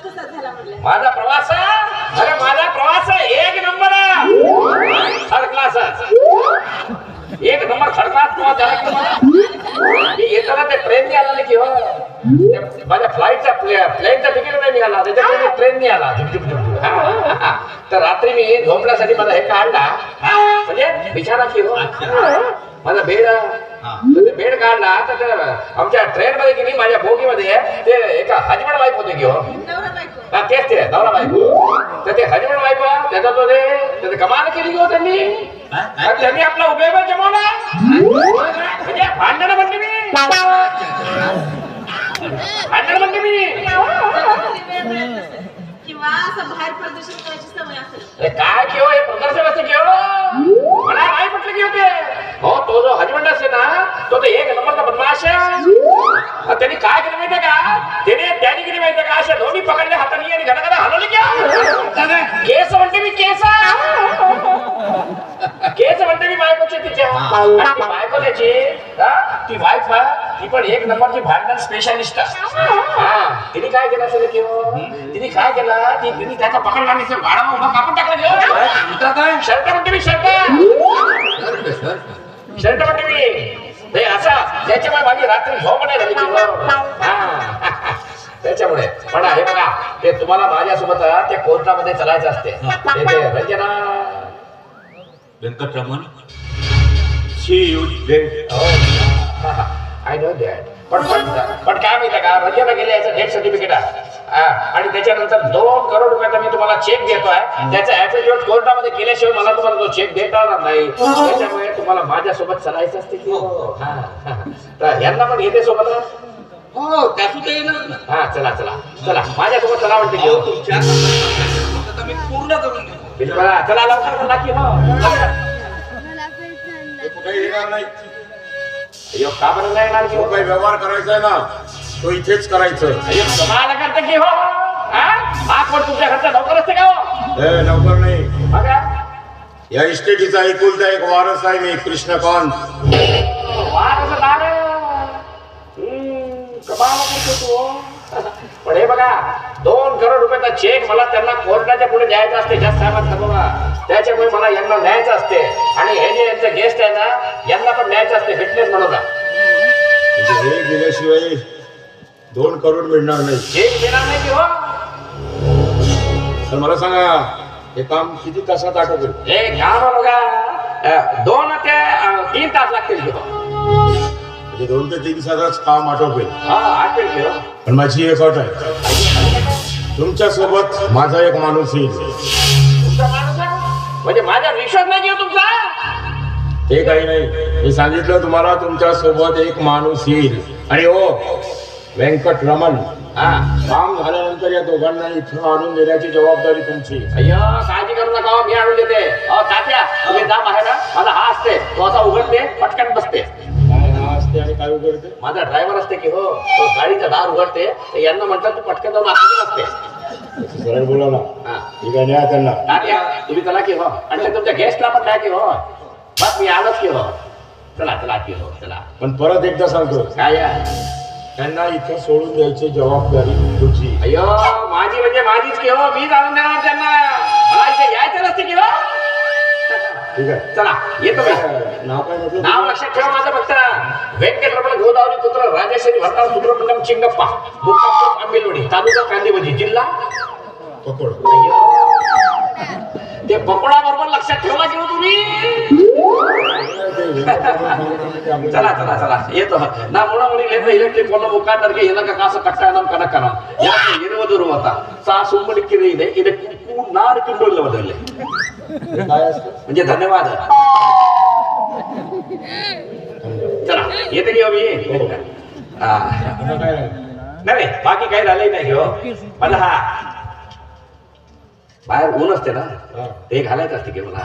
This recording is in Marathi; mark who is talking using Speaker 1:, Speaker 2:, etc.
Speaker 1: प्रवास कसा झाला म्हटलं
Speaker 2: माझा प्रवास अरे माझा प्रवास एक नंबर थर्ड क्लास एक नंबर थर्ड क्लास प्रवास झाला की मला मी येताना ते ट्रेनने आला नाही की हो. ते माझ्या फ्लाईटचा प्लेनचा तिकीट नाही मिळाला. त्याच्यामुळे ट्रेनने आला. झुक, झुक, झुक, झुक. हा, तर रात्री मी झोपण्यासाठी माझा हे काढला. म्हणजे विचारा की हो. माझा बेड बेड काढला तर ते आमच्या ट्रेन मध्ये की नाही माझ्या बोगीमध्ये ते एका हजबंड वाईफ होते की हो? हा तेच ते नवरा बायको. तर ते हजबंड बायको त्याचा तो ते त्याचं कमाल केली हो त्यांनी. त्यांनी आपला उपयोग जमवला. म्हणजे भांडण म्हणते मी. भांडण म्हणते मी.
Speaker 1: किंवा असं बाहेर प्रदर्शन करायची सवय असेल.
Speaker 2: अरे काय केव ती बायको त्याची हा, ती वाईफ ती पण एक नंबरची भांडण स्पेशालिस्ट हा तिने काय केलं असेल किंवा हो? तिने काय केलं? ती तिने त्याचा पकडला आणि गाडा उभा कापून टाकला घेऊन शर्ट म्हणते मी शर्ट शर्ट म्हणते मी. ते असा त्याच्यामुळे माझी रात्री झोप नाही झाली की हो? हा. त्याच्यामुळे. पण हे बघा ते तुम्हाला माझ्यासोबत ते कोर्टामध्ये चलायचं असते. ते- ते Ranjana.
Speaker 3: Venkataraman. She you
Speaker 2: I know that पण पण पण काय माहिती का? रंजना गेले याचं डेथ सर्टिफिकेट आहे. हा, आणि त्याच्यानंतर दोन करोड रुपयाचा मी तुम्हाला चेक देतोय. त्याचा ऍफिडेव्हिट कोर्टामध्ये केल्याशिवाय मला तुम्हाला तो चेक देता येणार नाही. त्याच्यामुळे तुम्हाला माझ्यासोबत चालायचं असते की? हो. हा, हा. तर यांना पण घेते सोबत?
Speaker 3: हो त्यातून येणार
Speaker 2: हा चला चला. चला माझ्यासोबत चला म्हणते की हो.
Speaker 3: तुमच्या आता मी पूर्ण करून
Speaker 2: हा. चला लवकर म्हणा की हो.
Speaker 4: ते कुठेही येणार नाही
Speaker 2: अय्यो का बरं नाही येणार की
Speaker 4: जो
Speaker 2: हो?
Speaker 4: काही व्यवहार करायचा आहे ना तो इथेच करायचं.
Speaker 2: अय्यो कमाल करते की हो? हा? हा कोण तुमच्या घरचा नोकर असते का हो?
Speaker 4: हे नवकर नाही.
Speaker 2: बघा
Speaker 4: या इस्टेटीचा एकुलता एक वारस आहे मी कृष्णकांत.
Speaker 2: वारस दार कमाल करतो तू हो. पण हे बघा दोन करोड रुपयाचा चेक मला त्यांना कोर्टाच्या पुढे द्यायचा असते. जज साहेबांना बघा त्याच्यामुळे मला यांना द्यायचं असते. आणि हे जे यांचे गेस्ट आहे ना यांना पण द्यायचं असते. फिटनेस म्हणून.
Speaker 4: म्हणजे हे गेल्याशिवाय दोन करोड मिळणार नाही.
Speaker 2: चेक देणार नाही की हो?
Speaker 4: तर मला सांगा हे काम किती तासात आटोपेल?
Speaker 2: हे काम बघा. अ, दोन ते तीन तास लागतील की हो.
Speaker 4: म्हणजे दोन ते तीन तासात काम आटोपेल.
Speaker 2: हा हो.
Speaker 4: पण माझी एक अट आहे. तुमच्यासोबत माझा एक माणूस येईल?
Speaker 2: म्हणजे माझा विश्वास नाही घेऊ तुमचा?
Speaker 4: ते काही नाही. मी सांगितलं तुम्हाला तुमच्यासोबत एक माणूस येईल. आणि हो व्यंकट रमण
Speaker 2: हा.
Speaker 4: काम झाल्यानंतर या दोघांना इथं आणून देण्याची जबाबदारी तुमची.
Speaker 2: अय्यो काळजी करू नका हो, मी आणून देते. अहो तात्या तुम्ही जा बाहेर हा. माझा हा असते. तो असा उघडते पटकन बसते.
Speaker 4: असते आणि काय उघडते?
Speaker 2: माझा ड्रायव्हर असते की हो तो गाडीचा दार उघडते. यांना म्हणतात तू पटकन जाऊन बसते.
Speaker 4: सरळ बोलावला.
Speaker 2: हा.
Speaker 4: ठीक आहे न्या त्यांना.
Speaker 2: तात्या तुम्ही चला की हो. आणि ते तुमच्या गेस्टला पण द्या की हो. बस मी आलोच की हो. चला चला की हो चला.
Speaker 4: पण परत एकदा सांगतो
Speaker 2: काय आहे?
Speaker 4: त्यांना इथं सोडून द्यायची जबाबदारी तुझी
Speaker 2: अय्यो माझी म्हणजे माझीच की हो. मी जाणून देणार त्यांना. मला इथे यायचं नसते की हो.
Speaker 4: ठीक आहे.
Speaker 2: चला येतो मी.
Speaker 4: नाव काय
Speaker 2: नाव लक्षात ठेवा माझं फक्त. व्यंकटरमण गोदावरी पुत्र राजेश्वरी भट्टाव सुब्रमण्यम चिंगप्पा मुक्कापूर आंबेलोडी तालुका कांदिवली जिल्हा
Speaker 4: पकोड.
Speaker 2: ते पकोडा बरोबर लक्षात ठेवला किंवा हो तुम्ही? चला चला चला. येतो. ना मुला मुली लेता इलेक्ट्रिक वల్ల உட்கார்ந்திருக்க எனக்கு காசு கட்டாயம் கணக்கணும் எனக்கு இருபது ரூபா தான் சாசு உங்களுக்கு இது இது நான்
Speaker 4: கிண்டோல்ல வதில்லை
Speaker 2: म्हणजे धन्यवाद. चला येते की हो
Speaker 4: मी? नाही
Speaker 2: बाकी काही झालंही नाही हो. मला हा बाहेर ऊन असते ना. ते घालायचं असते की मला